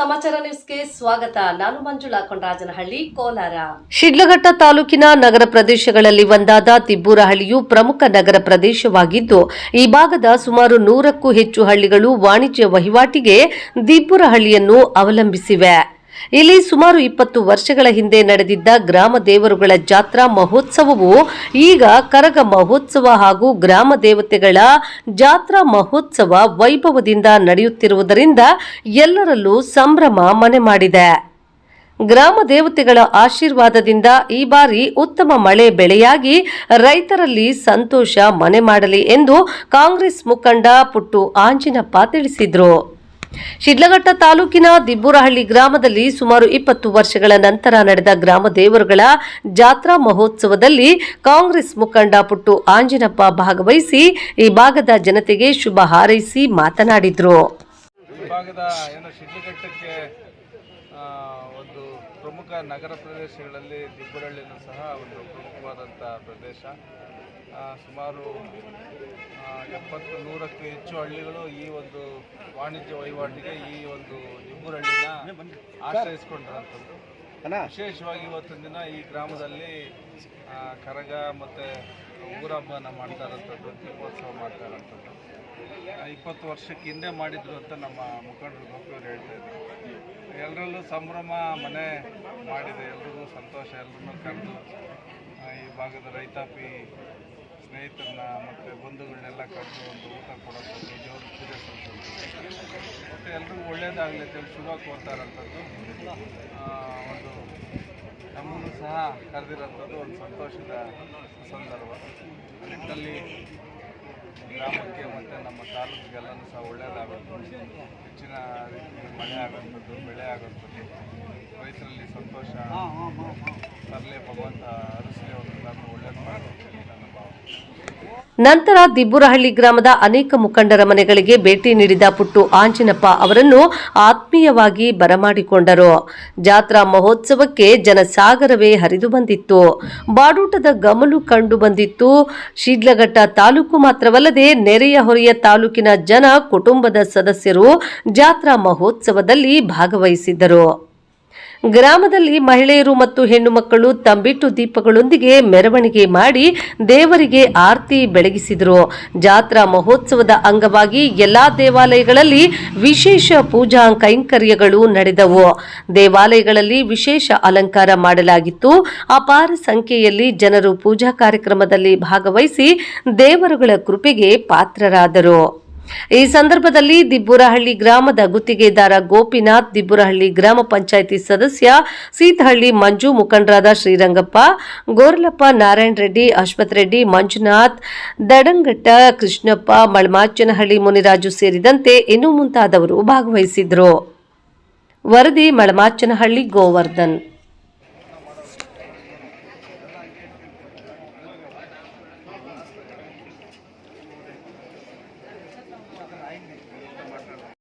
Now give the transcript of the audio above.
ಸಮಾಚಾರ ನ್ಯೂಸ್ಗೆ ಸ್ವಾಗತ. ನಾನು ಮಂಜುಳಾ ಕೊಂಡರಾಜನಹಳ್ಳಿ ಕೋಲಾರ. ಶಿಡ್ಲಘಟ್ಟ ತಾಲೂಕಿನ ನಗರ ಪ್ರದೇಶಗಳಲ್ಲಿ ಒಂದಾದ ತಿಬ್ಬೂರಹಳ್ಳಿಯು ಪ್ರಮುಖ ನಗರ ಪ್ರದೇಶವಾಗಿದ್ದು, ಈ ಭಾಗದ ಸುಮಾರು ನೂರಕ್ಕೂ ಹೆಚ್ಚು ಹಳ್ಳಿಗಳು ವಾಣಿಜ್ಯ ವಹಿವಾಟಿಗೆ ದಿಬ್ಬೂರಹಳ್ಳಿಯನ್ನು ಅವಲಂಬಿಸಿವೆ. ಇಲ್ಲಿ ಸುಮಾರು ಇಪ್ಪತ್ತು ವರ್ಷಗಳ ಹಿಂದೆ ನಡೆದಿದ್ದ ಗ್ರಾಮ ದೇವರುಗಳ ಜಾತ್ರಾ ಮಹೋತ್ಸವವು ಈಗ ಕರಗ ಮಹೋತ್ಸವ ಹಾಗೂ ಗ್ರಾಮ ದೇವತೆಗಳ ಜಾತ್ರಾ ಮಹೋತ್ಸವ ವೈಭವದಿಂದ ನಡೆಯುತ್ತಿರುವುದರಿಂದ ಎಲ್ಲರಲ್ಲೂ ಸಂಭ್ರಮ ಮನೆ ಮಾಡಿದೆ. ಗ್ರಾಮ ದೇವತೆಗಳ ಆಶೀರ್ವಾದದಿಂದ ಈ ಬಾರಿ ಉತ್ತಮ ಮಳೆ ಬೆಳೆಯಾಗಿ ರೈತರಲ್ಲಿ ಸಂತೋಷ ಮನೆ ಮಾಡಲಿ ಎಂದು ಕಾಂಗ್ರೆಸ್ ಮುಖಂಡ ಪುಟ್ಟು ಆಂಜಿನಪ್ಪ ತಿಳಿಸಿದರು. ಶಿಡ್ಲಘಟ್ಟ ತಾಲೂಕಿನ ದಿಬ್ಬೂರಹಳ್ಳಿ ಗ್ರಾಮದಲ್ಲಿ ಸುಮಾರು ಇಪ್ಪತ್ತು ವರ್ಷಗಳ ನಂತರ ನಡೆದ ಗ್ರಾಮ ದೇವರುಗಳ ಜಾತ್ರಾ ಮಹೋತ್ಸವದಲ್ಲಿ ಕಾಂಗ್ರೆಸ್ ಮುಖಂಡ ಪುಟ್ಟು ಆಂಜಿನಪ್ಪ ಭಾಗವಹಿಸಿ ಈ ಭಾಗದ ಜನತೆಗೆ ಶುಭ ಹಾರೈಸಿ ಮಾತನಾಡಿದರು. ಒಂದು ಪ್ರಮುಖ ನಗರ ಪ್ರದೇಶಗಳಲ್ಲಿ ದಿಬ್ಬರಹಳ್ಳಿನೂ ಸಹ ಒಂದು ಪ್ರಮುಖವಾದಂಥ ಪ್ರದೇಶ. ಸುಮಾರು ಎಪ್ಪತ್ತು ನೂರಕ್ಕೂ ಹೆಚ್ಚು ಹಳ್ಳಿಗಳು ಈ ಒಂದು ವಾಣಿಜ್ಯ ವಹಿವಾಟಿಗೆ ಈ ಒಂದು ಇಬ್ಬರಳ್ಳಿನ ಆಶ್ರಯಿಸ್ಕೊಂಡಿರೋಂಥದ್ದು ವಿಶೇಷವಾಗಿ ಇವತ್ತಿನ ದಿನ ಈ ಗ್ರಾಮದಲ್ಲಿ ಕರಗ ಮತ್ತು ಊರ ಹಬ್ಬನ ಮಾಡ್ತಾ ಇರೋಂಥದ್ದು ದೀಪೋತ್ಸವ ಮಾಡ್ತಾರಂಥದ್ದು ಇಪ್ಪತ್ತು ವರ್ಷಕ್ಕೆ ಹಿಂದೆ ಮಾಡಿದ್ರು ಅಂತ ನಮ್ಮ ಮುಖಂಡರು ಗೋಪಿಯವರು ಹೇಳ್ತಾ ಇದ್ರು. ಎಲ್ಲರಲ್ಲೂ ಸಂಭ್ರಮ ಮನೆ ಮಾಡಿದೆ. ಎಲ್ರಿಗೂ ಸಂತೋಷ ಎಲ್ಲರನ್ನೂ ಕರೆದು ಈ ಭಾಗದ ರೈತಾಪಿ ಸ್ನೇಹಿತರನ್ನ ಮತ್ತು ಬಂಧುಗಳನ್ನೆಲ್ಲ ಕರೆದು ಒಂದು ಊಟ ಕೊಡೋದು ದೇವ್ರ ಪೂಜೆ ಸಲ್ಲಿಸೋದು ಮತ್ತು ಎಲ್ರಿಗೂ ಒಳ್ಳೇದಾಗಲಿ ಅಂತೇಳಿ ಶುಭ ಕೊಡ್ತಾರಂಥದ್ದು ಒಂದು ನಮ್ಮನ್ನು ಸಹ ಕರೆದಿರೋಂಥದ್ದು ಒಂದು ಸಂತೋಷದ ಸಂದರ್ಭ. ನಿಟ್ಟಿನಲ್ಲಿ ಗ್ರಾಮಕ್ಕೆ ಮತ್ತು ನಮ್ಮ ತಾಲೂಕಿಗೆಲ್ಲನೂ ಸಹ ಒಳ್ಳೆಯದಾಗುತ್ತೆ ಹೆಚ್ಚಿನ ರೀತಿಯಲ್ಲಿ ಮಳೆ ಆಗುವಂಥದ್ದು ಬೆಳೆ ಆಗುವಂಥದ್ದು ರೈತರಲ್ಲಿ ಸಂತೋಷ, ತರಲೇ ಭಗವಂತ ಹರಿಸಲಿ ನಂತರ ದಿಬ್ಬುರಹಳ್ಳಿ ಗ್ರಾಮದ ಅನೇಕ ಮುಖಂಡರ ಮನೆಗಳಿಗೆ ಭೇಟಿ ನೀಡಿದ ಪುಟ್ಟು ಆಂಜಿನಪ್ಪ ಅವರನ್ನು ಆತ್ಮೀಯವಾಗಿ ಬರಮಾಡಿಕೊಂಡರು. ಜಾತ್ರಾ ಮಹೋತ್ಸವಕ್ಕೆ ಜನಸಾಗರವೇ ಹರಿದು ಬಂದಿತ್ತು. ಬಾಡೂಟದ ಗಮಲು ಕಂಡು ಬಂದಿತ್ತು. ಶಿಡ್ಲಘಟ್ಟ ತಾಲೂಕು ಮಾತ್ರವಲ್ಲದೆ ನೆರೆಯ ಹೊರೆಯ ತಾಲೂಕಿನ ಜನ ಕುಟುಂಬದ ಸದಸ್ಯರು ಜಾತ್ರಾ ಮಹೋತ್ಸವದಲ್ಲಿ ಭಾಗವಹಿಸಿದ್ದರು. ಗ್ರಾಮದಲ್ಲಿ ಮಹಿಳೆಯರು ಮತ್ತು ಹೆಣ್ಣು ಮಕ್ಕಳು ತಂಬಿಟ್ಟು ದೀಪಗಳೊಂದಿಗೆ ಮೆರವಣಿಗೆ ಮಾಡಿ ದೇವರಿಗೆ ಆರತಿ ಬೆಳಗಿಸಿದರು. ಜಾತ್ರಾ ಮಹೋತ್ಸವದ ಅಂಗವಾಗಿ ಎಲ್ಲಾ ದೇವಾಲಯಗಳಲ್ಲಿ ವಿಶೇಷ ಪೂಜಾ ಕೈಂಕರ್ಯಗಳು ನಡೆದವು. ದೇವಾಲಯಗಳಲ್ಲಿ ವಿಶೇಷ ಅಲಂಕಾರ ಮಾಡಲಾಗಿತ್ತು. ಅಪಾರ ಸಂಖ್ಯೆಯಲ್ಲಿ ಜನರು ಪೂಜಾ ಕಾರ್ಯಕ್ರಮದಲ್ಲಿ ಭಾಗವಹಿಸಿ ದೇವರುಗಳ ಕೃಪೆಗೆ ಪಾತ್ರರಾದರು. ಈ ಸಂದರ್ಭದಲ್ಲಿ ದಿಬ್ಬುರಹಳ್ಳಿ ಗ್ರಾಮದ ಗುತ್ತಿಗೆದಾರ ಗೋಪಿನಾಥ್, ದಿಬ್ಬುರಹಳ್ಳಿ ಗ್ರಾಮ ಪಂಚಾಯಿತಿ ಸದಸ್ಯ ಸೀತಹಳ್ಳಿ ಮಂಜು, ಮುಖಂಡರಾದ ಶ್ರೀರಂಗಪ್ಪ, ಗೋರ್ಲಪ್ಪ ನಾರಾಯಣ ರೆಡ್ಡಿ, ಅಶ್ವಥ್ ರೆಡ್ಡಿ, ಮಂಜುನಾಥ್, ದಡಂಗಟ್ಟ, ಕೃಷ್ಣಪ್ಪ, ಮಳಮಾಚನಹಳ್ಳಿ ಮುನಿರಾಜು ಸೇರಿದಂತೆ ಇನ್ನು ಮುಂತಾದವರು ಭಾಗವಹಿಸಿದ್ರು. ವರದಿ ಮಳಮಾಚನಹಳ್ಳಿ ಗೋವರ್ಧನ್.